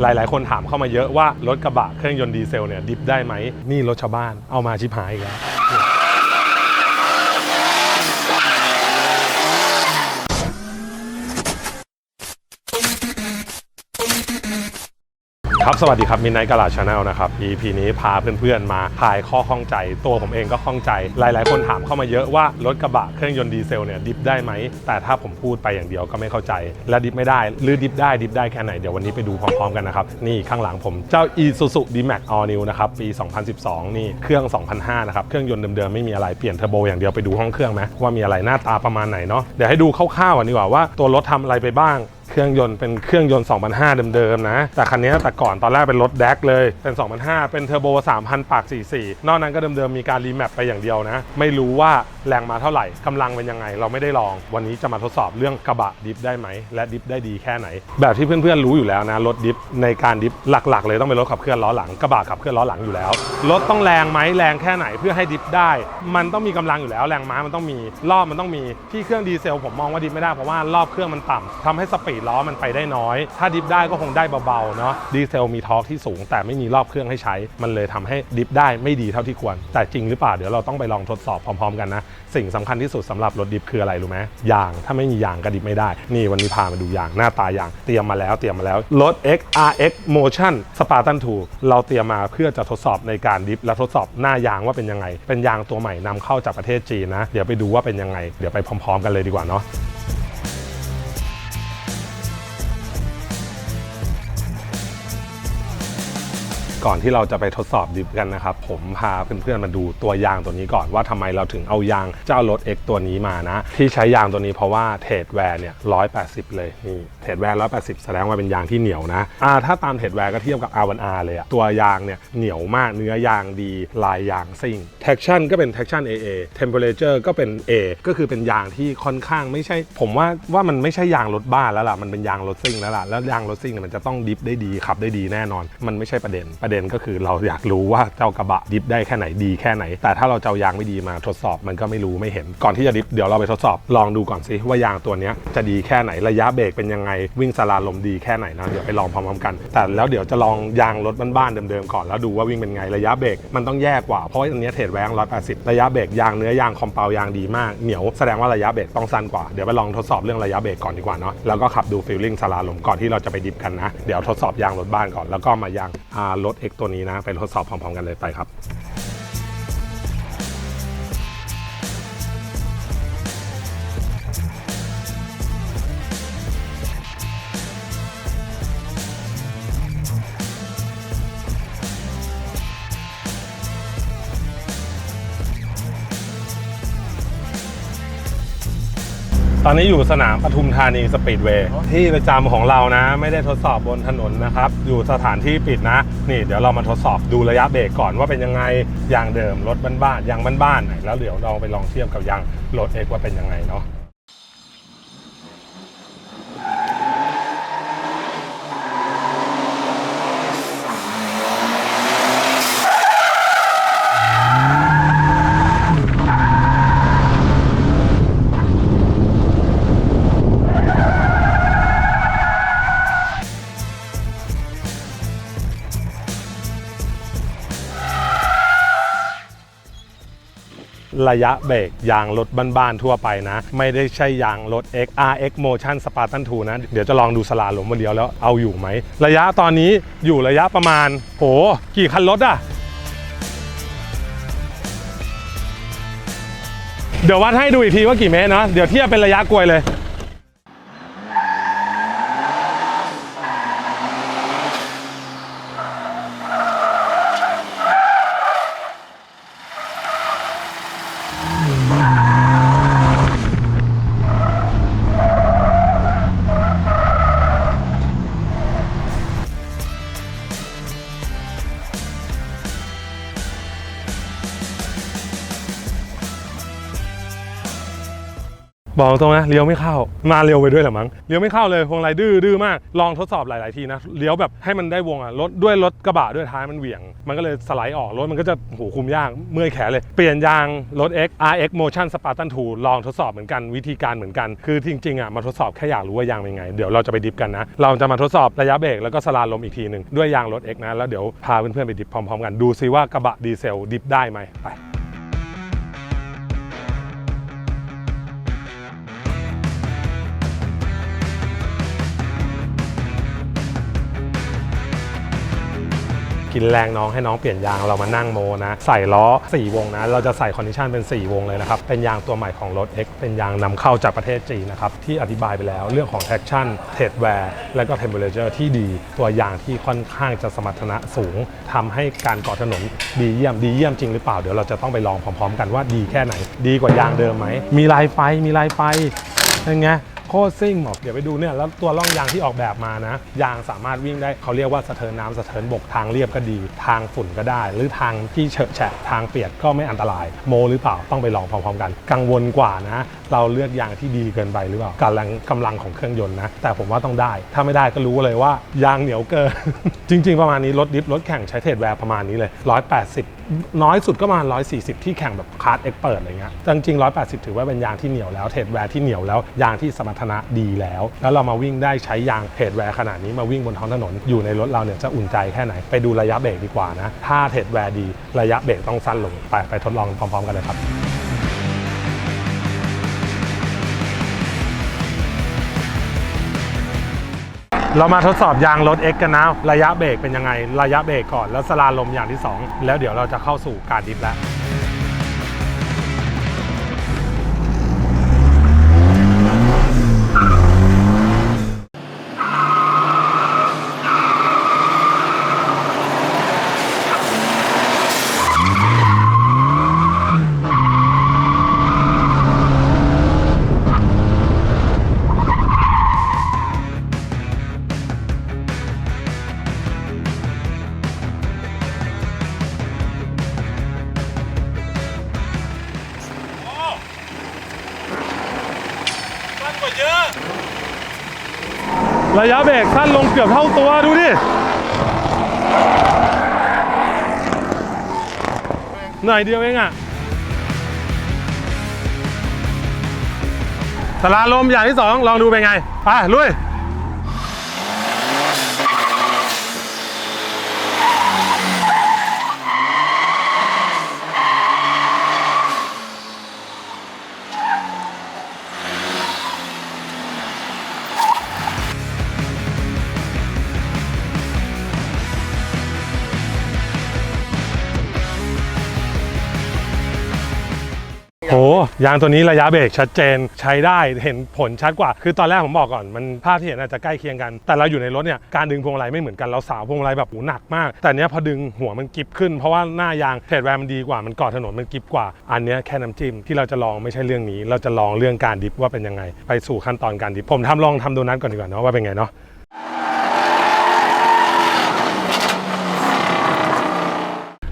หลาย ๆ คนถามเข้ามาเยอะว่ารถกระบะเครื่องยนต์ดีเซลเนี่ยดิฟได้ไหมนี่รถชาวบ้านเอามาชิบหายอีกแล้ว ครับ สวัสดีครับมินไนท์กาลาชาแนลนะครับ EP นี้พาเพื่อนๆมาคลายข้อข้องใจ ตัวผมเองก็ข้องใจ หลายๆ คนถามเข้ามาเยอะว่ารถกระบะเครื่องยนต์ดีเซลเนี่ยดิฟได้ไหม แต่ถ้าผมพูดไปอย่างเดียวก็ไม่เข้าใจ และดิฟไม่ได้ หรือดิฟได้ดิฟได้แค่ไหน เดี๋ยววันนี้ไปดูพร้อมๆกันนะครับ นี่ข้างหลังผมเจ้า Isuzu D-Max All New นะครับ ปี 2012 นี่เครื่อง 2005 นะครับ เครื่องยนต์เดิมๆไม่มีอะไรเปลี่ยนเทอร์โบอย่างเดียวไปดูห้องเครื่องไหมว่ามีอะไรหน้าตาประมาณไหนเนาะเดี๋ยวให้ดูคร่าวๆก่อนดีกว่าว่าตัวรถทำอะไรไปบ้าง เครื่องยนต์เป็นเครื่องยนต์ 2005 เดิมๆนะ แต่คันนี้แต่ก่อนตอนแรกเป็นรถแดกเลย เป็น 2005 เป็นเทอร์โบ 3,000 ปาก 44 นอกนั้นก็เดิมๆ มีการรีแมปไปอย่างเดียวนะ ไม่รู้ว่าแรงมาเท่าไหร่กำลังเป็นยังไง เราไม่ได้ลอง วันนี้จะมาทดสอบเรื่องกระบะดิฟได้ไหม และดิฟได้ดีแค่ไหน แบบที่เพื่อนๆรู้อยู่แล้วนะ รถดิฟในการดิฟหลักๆ เลยต้องเป็นรถขับเคลื่อนล้อหลังกระบะขับเคลื่อนล้อหลังอยู่แล้ว รถต้องแรงไหมแรงแค่ไหนเพื่อให้ดิฟได้ มันต้องมีกำลังอยู่แล้ว แรงม้ามันต้องมีรอบมันต้องมีที่เครื่องดีเซลผมมองว่าดิฟไม่ได้เพราะว่ารอบเครื่องมันต่ำทำให้สปีดล้อมันไปได้น้อย ถ้าดิฟได้ก็คงได้เบาๆเนาะดีเซลมีทอร์กที่สูง แต่ไม่มีรอบเครื่องให้ใช้ มันเลยทำให้ดิฟได้ไม่ดีเท่าที่ควร แต่จริงหรือเปล่าเดี๋ยวเราต้องไปลองทดสอบพร้อมๆ กันนะ สิ่งสำคัญที่สุดสำหรับรถดิฟคืออะไรรู้ไหมยางถ้าไม่มียางก็ดิฟไม่ได้ นี่วันนี้พามาดูยางหน้าตายางเตรียมมาแล้วเตรียมมาแล้วรถ XRX Motion Spartan 2เราเตรียมมาเพื่อจะทดสอบในการดิฟและทดสอบหน้ายางว่าเป็นยังไง เป็นยางตัวใหม่นำเข้าจากประเทศจีนนะ เดี๋ยวไปดูว่าเป็นยังไง เดี๋ยวไปพร้อม ๆ กันเลยดีกว่าเนาะ ก่อนที่เราจะไปทดสอบดิฟกันนะครับ ผมพาเพื่อนๆมาดูตัวยางตัวนี้ก่อนว่าทำไมเราถึงเอายางเจ้ารถ X ตัวนี้มานะ ที่ใช้ยางตัวนี้เพราะว่าเทรดแวร์เนี่ย180เลยนี่เทรดแวร์180แสดงว่าเป็นยางที่เหนียวนะอ่าถ้าตามเทรดแวร์ก็เทียบกับ R1R เลยอะตัวยางเนี่ยเหนียวมากเนื้อยางดีลายยางซิ่ง traction ก็เป็น traction AA temperature ก็เป็น A ก็คือเป็นยางที่ค่อนข้างไม่ใช่ ผมว่าว่ามันไม่ใช่ยางรถบ้านแล้วล่ะมันเป็นยางรถซิ่งแล้วล่ะแล้วยางรถซิ่งเนี่ยมันจะต้องดิฟได้ดีขับได้ดีแน่นอน มันไม่ใช่ประเด็นประเด็นก็คือเราอยากรู้ว่าเจ้ากระบะดิฟได้แค่ไหนดีแค่ไหน แต่ถ้าเราเจ้ายางไม่ดีมาทดสอบมันก็ไม่รู้ไม่เห็น ก่อนที่จะดิฟเดี๋ยวเราไปทดสอบลองดูก่อนสิว่ายางตัวนี้จะดีแค่ไหนระยะเบรกเป็นยังไงวิ่งสลาลมดีแค่ไหนนะเดี๋ยวไปลองพร้อมๆกัน แต่แล้วเดี๋ยวจะลองยางรถบ้านๆเดิมๆก่อนแล้วดูว่าวิ่งเป็นไงระยะเบรกมันต้องแย่กว่าเพราะอันนี้เทรดแวง180ระยะเบรกยางเนื้อยางคอมเปายางดีมากเหนียวแสดงว่าระยะเบรกต้องสั้นกว่าเดี๋ยวไปลองทดสอบเรื่องระยะเบรกก่อนดีกว่าเนาะแล้วก็ขับดูฟีลลิ่งสลาลมก่อนที่เราจะไปดิฟกันนะเดี๋ยวทดสอบยางรถบ้านก่อนแล้วก็มายางรถ X ตัวนี้นะ ไปทดสอบพร้อมๆกันเลยไปครับ ตอนนี้อยู่สนามปทุมธานีสปีดเวย์ที่ประจำของเรานะ ไม่ได้ทดสอบบนถนนนะครับ อยู่สถานที่ปิดนะ นี่เดี๋ยวเรามาทดสอบดูระยะเบรกก่อนว่าเป็นยังไงยางเดิมรถบ้านๆยางบ้านๆไหนแล้วเดี๋ยวเราไปลองเทียบกับยางรถเอกว่าเป็นยังไงเนาะ ระยะเบรกยางรถบ้านๆทั่วไปนะ ไม่ได้ใช่ยางรถ X RX Motion Spartan 2นะ เดี๋ยวจะลองดูสลาหลมวันเดียวแล้วเอาอยู่ไหม ระยะตอนนี้อยู่ระยะประมาณโหกี่คันรถอะเดี๋ยววัดให้ดูอีกทีว่ากี่เมตรเนาะเดี๋ยวเทียบเป็นระยะกลวยเลย Yeah. บอกตรงนะเลี้ยวไม่เข้ามาเร็วไปด้วยหรอมั้งเลี้ยวไม่เข้าเลยพวงมาลัยดื้อดื้อมากลองทดสอบหลาย ๆ ทีนะเลี้ยวแบบให้มันได้วงอะรถด้วยรถกระบะด้วยท้ายมันเหวี่ยง มันก็เลยสไลด์ออกรถมันก็จะโหคุมยากเมื่อยแขนเลยเปลี่ยนยางรถ X RX Motion Spartan 2ลองทดสอบเหมือนกันวิธีการเหมือนกัน คือจริง ๆ อะมาทดสอบแค่อยากรู้ว่ายางเป็นไง เดี๋ยวเราจะไปดิฟกันนะ เราจะมาทดสอบระยะเบรกแล้วก็สลาลมอีกทีหนึ่งด้วยยางรถ X นะแล้วเดี๋ยวพาเพื่อน ๆ ไปดิฟพร้อม ๆ กันดูซิว่ากระบะดีเซลดิฟได้ไหมไป กินแรงน้องให้น้องเปลี่ยนยางเรามานั่งโมนะ ใส่ล้อ 4 วงนะ เราจะใส่คอนดิชันเป็น 4 วงเลยนะครับ เป็นยางตัวใหม่ของรถ X เป็นยางนำเข้าจากประเทศจีนนะครับ ที่อธิบายไปแล้วเรื่องของ traction t e a d wear และก็ temperature ที่ดี ตัวยางที่ค่อนข้างจะสมรรถนะสูงทำให้การเกาะถนนดีเยี่ยมดีเยี่ยมจริงหรือเปล่าเดี๋ยวเราจะต้องไปลองพร้อม ๆ กันว่าดีแค่ไหน ดีกว่ายางเดิมไหมมีลายไฟมีลายไฟเป็นไง คตรซิ่งบอกเดี๋ยวไปดูเนี่ยแล้วตัวร่องยางที่ออกแบบมานะ ยางสามารถวิ่งได้เขาเรียกว่าสะเทินน้ำสะเทินบกทางเรียบก็ดี ทางฝุ่นก็ได้ หรือทางที่เฉอะแฉะทางเปียกก็ไม่อันตราย โมหรือเปล่าต้องไปลองพร้อมๆกัน กังวลกว่านะ เราเลือกยางที่ดีเกินไปหรือเปล่ากำลังกำลังของเครื่องยนต์นะ แต่ผมว่าต้องได้ ถ้าไม่ได้ก็รู้เลยว่ายางเหนียวเกิน จริง ๆ ประมาณนี้รถดิฟรถแข่งใช้เทรดแวร์ประมาณนี้เลย180 น้อยสุดก็ประมาณ140 ที่แข่งแบบคาร์ดเอ็กเปิดอะไรเงี้ยจริงจริงๆ180 ถือว่าเป็นยางที่เหนียวแล้วเทรดแวร์ที่เหนียวแล้ว ยางที่สมรรถนะดีแล้ว แล้วเรามาวิ่งได้ใช้ยางเทรดแวร์ขนาดนี้มาวิ่งบนท้องถนนอยู่ในรถเราเนี่ยจะอุ่นใจแค่ไหน ไปดูระยะเบรกดีกว่านะ ถ้าเทรดแวร์ดีระยะเบรกต้องสั้นลงไปไปทดลองพร้อม ๆ กันเลยครับ เรามาทดสอบยางรถ X กันนะ ระยะเบรกเป็นยังไง ระยะเบรกก่อน แล้วสลาลมอย่างที่ 2 แล้วเดี๋ยวเราจะเข้าสู่การดิฟแล้ว ระยะเบรกสั้นลงเกือบเท่าตัวดูดิหน่อยเดียวเองอะสลาลมอย่างที่สองลองดูเป็นไง ไป ลุย โหยางตัวนี้ระยะเบรกชัดเจนใช้ได้เห็นผลชัดกว่า คือตอนแรกผมบอกก่อนมันภาพที่เห็นอาจจะใกล้เคียงกัน แต่เราอยู่ในรถเนี่ยการดึงพวงมาลัยไม่เหมือนกันเราสาวพวงมาลัยแบบโหหนักมาก แต่เนี้ยพอดึงหัวมันกิบขึ้นเพราะว่าหน้ายางเทรดแวร์มันดีกว่ามันเกาะถนนมันกิบกว่า อันเนี้ยแค่น้ำจิ้มที่เราจะลองไม่ใช่เรื่องนี้ เราจะลองเรื่องการดิฟว่าเป็นยังไง ไปสู่ขั้นตอนการดิฟผมทำลองทำโดนัทก่อนดีกว่าเนาะว่าเป็นไงเนาะ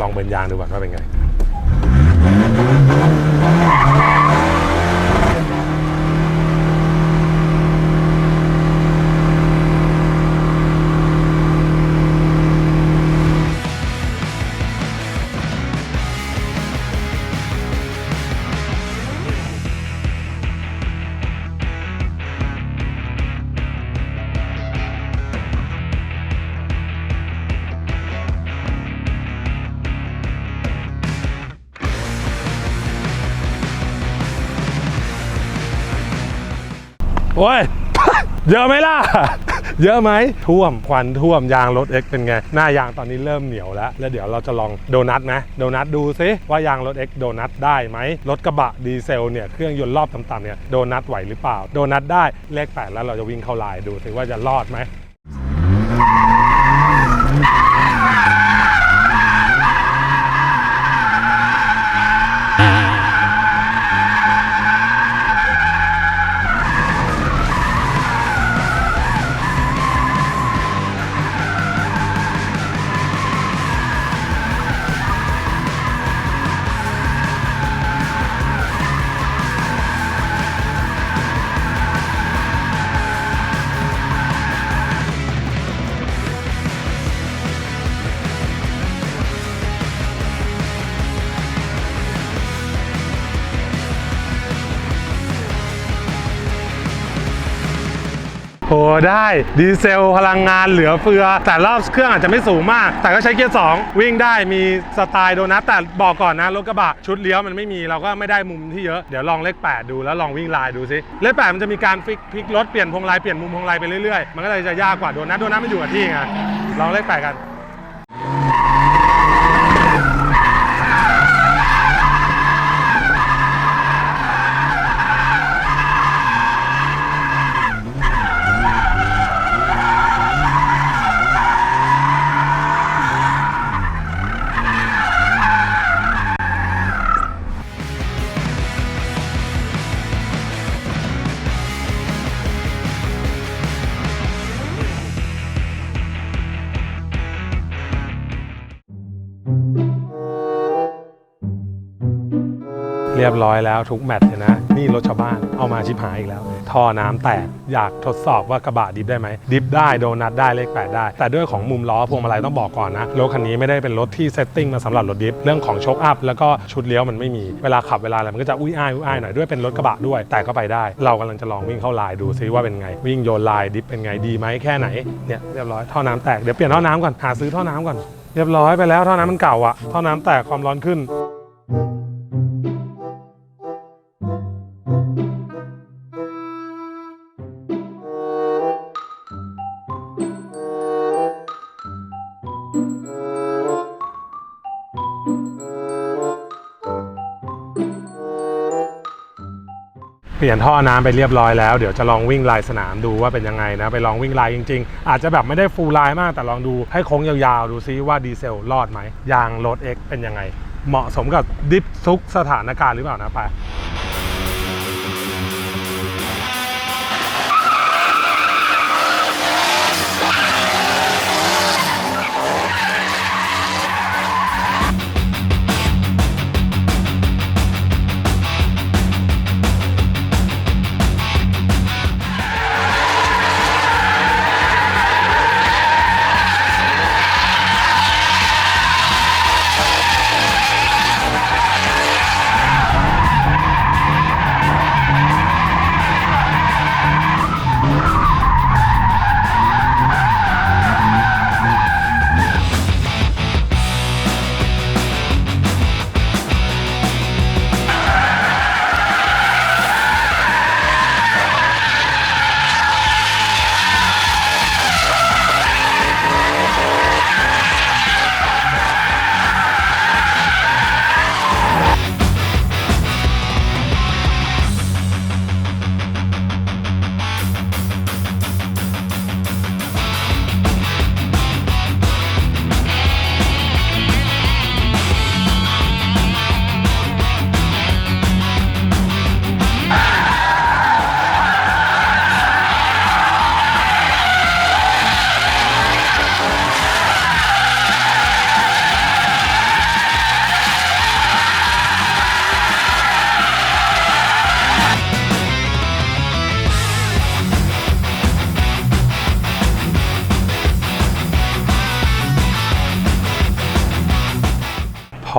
ลองเบิร์นยางดูก่อนว่าเป็นไง โอ้ย เยอะไหมล่ะ เยอะไหมท่วมควันท่วมยางรถ X เป็นไง หน้ายางตอนนี้เริ่มเหนียวแล้ว แล้วเดี๋ยวเราจะลองโดนัทนะ โดนัทดูซิว่ายางรถ X โดนัทได้ไหมรถกระบะดีเซลเนี่ยเครื่องยนต์รอบต่ำๆเนี่ยโดนัทไหวหรือเปล่า โดนัทได้เลขแปดแล้วเราจะวิ่งเข้าลายดูซิว่าจะรอดไหม ได้ดีเซลพลังงานเหลือเฟือ แต่รอบเครื่องอาจจะไม่สูงมาก แต่ก็ใช้เกียร์2วิ่งได้มีสไตล์โดนัทแต่บอกก่อนนะรถกระบะชุดเลี้ยวมันไม่มีเราก็ไม่ได้มุมที่เยอะเดี๋ยวลองเลข 8 ดูแล้วลองวิ่งลายดูซิเลข 8 มันจะมีการฟิกพลิกรถเปลี่ยนพวงลาลัยเปลี่ยนมุมพวงลาลัยไปเรื่อยๆมันก็เลยจะยากกว่าโดนัทโดนัทมันอยู่กับที่ไงลองเลข 8 กัน รียบร้อยแล้วทุกแมตช์เลยนะ นี่รถชาวบ้านเอามาชิบหายอีกแล้ว ท่อน้ำแตก อยากทดสอบว่ากระบะดิฟได้ไหม ดิฟได้โดนัทได้เลข8ได้ แต่ด้วยของมุมล้อพวงมาลัยต้องบอกก่อนนะ รถคันนี้ไม่ได้เป็นรถที่เซตติ้งมาสำหรับรถดิฟเรื่องของโชคอัพแล้วก็ชุดเลี้ยวมันไม่มี เวลาขับเวลาอะไรมันก็จะอุ้ยอ้ายอุ้ยอ้ายหน่อยด้วยเป็นรถกระบะด้วย แต่ก็ไปได้ เรากำลังจะลองวิ่งเข้าลายดูซิว่าเป็นไง วิ่งโยนลายดิฟเป็นไงดีไหมแค่ไหน เนี่ยเรียบร้อยท่อน้ำแตก เดี๋ยวเปลี่ยนท่อน้ำก่อน หาซื้อท่อน้ำก่อน เรียบร้อยไปแล้วท่อน้ำมันเก่าอะท่อน้ำแตกความร้อนขึ้น เปลี่ยนท่อน้ำไปเรียบร้อยแล้วเดี๋ยวจะลองวิ่งลายสนามดูว่าเป็นยังไงนะไปลองวิ่งลายจริง ๆ อาจจะแบบไม่ได้ฟูลลายมากแต่ลองดูให้โค้งยาวๆ ดูซิว่าดีเซลรอดไหมยางรถเอ็กเป็นยังไง เหมาะสมกับดิฟซุกสถานการณ์หรือเปล่านะไป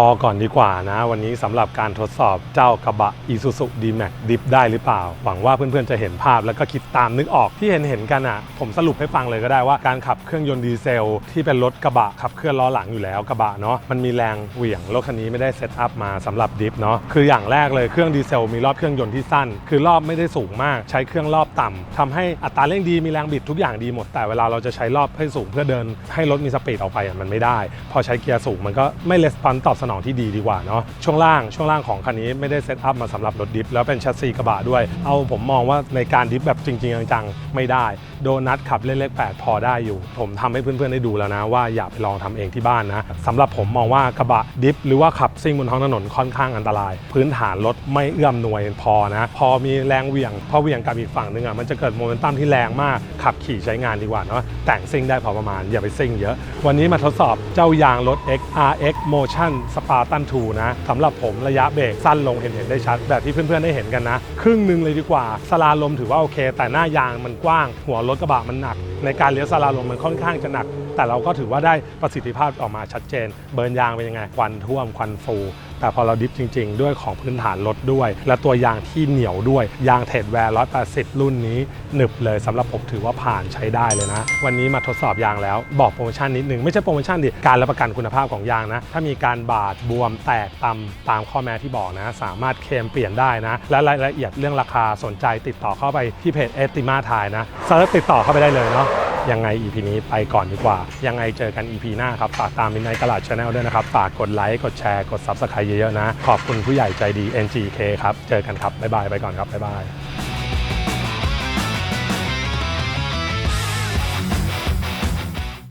อก่อนดีกว่านะ วันนี้สำหรับการทดสอบเจ้ากระบะ Isuzu D-Max Dip ได้หรือเปล่า หวังว่าเพื่อนๆจะเห็นภาพแล้วก็คิดตามนึกออกที่เห็นเห็นๆกันอะ ผมสรุปให้ฟังเลยก็ได้ว่าการขับเครื่องยนต์ดีเซล ที่เป็นรถกระบะขับเคลื่อนล้อหลังอยู่แล้วกระบะเนาะมันมีแรงเหวี่ยงรถคันนี้ไม่ได้เซตอัพมาสำหรับดิฟเนาะคืออย่างแรกเลยเครื่องดีเซลมีรอบเครื่องยนต์ที่สั้น คือรอบไม่ได้สูงมาก ใช้เครื่องรอบต่ำทำให้อัตราเร่งดีมีแรงบิดทุกอย่างดีหมด แต่เวลาเราจะใช้รอบให้สูงเพื่อเดิน ให้รถมีสปีดออกไปมันไม่ได้ พอใช้เกียร์สูงมันก็ไม่レスปอนตอบสนองที่ดีดีกว่าเนาะช่วงล่างช่วงล่างของคันนี้ไม่ได้เซตอัพมาสำหรับรถดิฟแล้วเป็นแชสซีกระบะด้วย เอาผมมองว่าในการดิฟแบบจริง ๆ จังๆ ไม่ได้ โดนัทขับเล่นเลข8พอได้อยู่ ผมทำให้เพื่อนๆได้ดูแล้วนะ ว่าอย่าไปลองทำเองที่บ้านนะสำหรับผมมองว่ากระบะดิฟหรือว่าขับซิ่งบนท้องถนนค่อนข้างอันตราย พื้นฐานรถไม่เอื้อมหน่วยพอนะ พอมีแรงเหวี่ยงพอเหวี่ยงกับอีกฝั่งหนึ่งอะมันจะเกิดโมเมนตัมที่แรงมากขับขี่ใช้งานดีกว่าเนาะแต่งซิ่งได้พอประมาณอย่าไปซิ่งเยอะ วันนี้มาทดสอบเจ้ายางรถ XRX Motion สปาตันทูนะสำหรับผมระยะเบรกสั้นลงเห็นเห็นได้ชัด แบบที่เพื่อนๆได้เห็นกันนะ ครึ่งหนึ่งเลยดีกว่า สลาลมถือว่าโอเค แต่หน้ายางมันกว้าง หัวรถกระบะมันหนัก ในการเลี้ยวสลาลมมันค่อนข้างจะหนัก แต่เราก็ถือว่าได้ประสิทธิภาพออกมาชัดเจน เบิร์นยางเป็นยังไงควันท่วมควันฟู แต่พอเราดิฟจริง ๆ ด้วยของพื้นฐานรถด้วย และตัวยางที่เหนียวด้วย ยางเทดแวร์180รุ่นนี้หนึบเลยสำหรับผมถือว่าผ่านใช้ได้เลยนะ วันนี้มาทดสอบยางแล้วบอกโปรโมชั่นนิดนึง ไม่ใช่โปรโมชั่นดิการรับประกันคุณภาพของยางนะ ถ้ามีการบาดบวมแตกตำตามข้อแม้ที่บอกนะ สามารถเคลมเปลี่ยนได้นะ และรายละเอียดเรื่องราคาสนใจติดต่อเข้าไปที่เพจเอติมาทายนะเซิร์ชติดต่อเข้าไปได้เลยเนาะยังไง EP นี้ไปก่อนดีกว่า ยังไงเจอกัน EP หน้าครับฝากตามมินไนตลาดชาแนลด้วยนะครับฝากกดไลค์กดแชร์กด Subscribe เยอะๆนะ ขอบคุณผู้ใหญ่ใจดี NGK ครับ เจอกันครับ บ๊ายบาย ไปก่อนครับ บ๊ายบาย